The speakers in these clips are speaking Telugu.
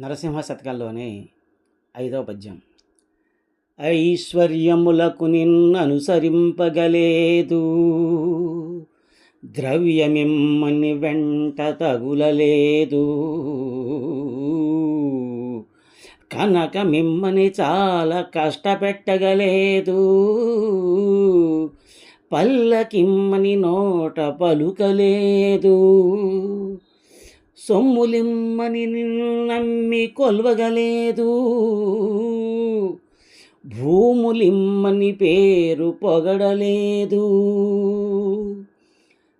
నరసింహ శతకంలోని ఐదవ పద్యం. ఐశ్వర్యములకు నిన్ననుసరింపగలేదు ద్రవ్యమిమ్మని వెంట తగులలేదు. కనక మిమ్మని చాలా కష్టపెట్టగలేదు పల్లకిమ్మని నోట పలుకలేదు. సొమ్ములిమ్మని నిన్ను నమ్మి కొల్వగలేదు. భూములిమ్మని పేరు పొగడలేదు.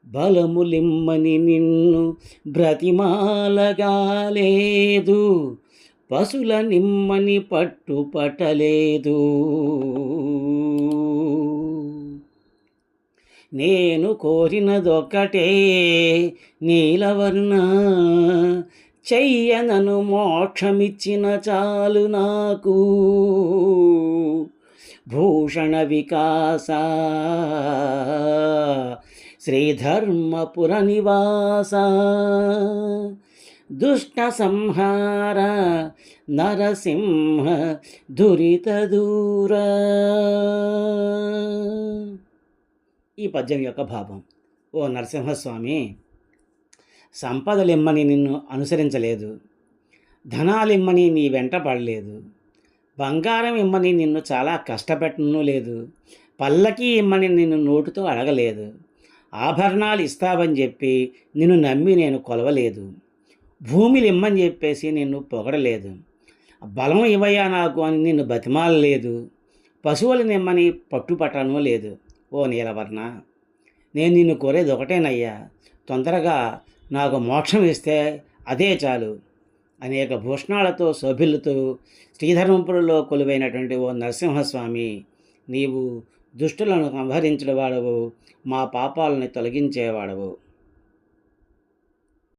బలములిమ్మని నిన్ను బ్రతిమాలగాలేదు. పశుల నిమ్మని పట్టుపట్టలేదు. నేను కోరినదొక్కటే నీలవర్ణ. చెయ్యనను మోక్షమిచ్చిన చాలు నాకు. భూషణ వికాస. శ్రీధర్మపుర నివాస దుష్ట సంహార. నరసింహ. దురిత దూర. ఈ పద్యం యొక్క భావం. ఓ నరసింహస్వామి సంపదలిమ్మని నిన్ను అనుసరించలేదు. ధనాలిమ్మని నీ వెంట పడలేదు. బంగారం ఇమ్మని నిన్ను చాలా కష్టపెట్టను లేదు. పల్లకి ఇమ్మని నిన్ను నోటితో అడగలేదు. ఆభరణాలు ఇస్తావని చెప్పి నిన్ను నమ్మి నేను కొలవలేదు. భూమిలు ఇమ్మని చెప్పేసి నిన్ను పొగడలేదు. బలం ఇవ్వయా నాకు అని నిన్ను బతిమాలలేదు. పశువులు నిమ్మని పట్టుపట్టను లేదు. ఓ నీలవర్ణ నేను నిన్ను కోరేది ఒకటేనయ్యా. తొందరగా నాకు మోక్షం ఇస్తే అదే చాలు అనేక భూషణాలతో శోభిల్లుతూ శ్రీధర్మపురంలో కొలువైనటువంటి ఓ నరసింహస్వామి నీవు దుష్టులను సంహరించిన వాడవు మా పాపాలని తొలగించేవాడవు.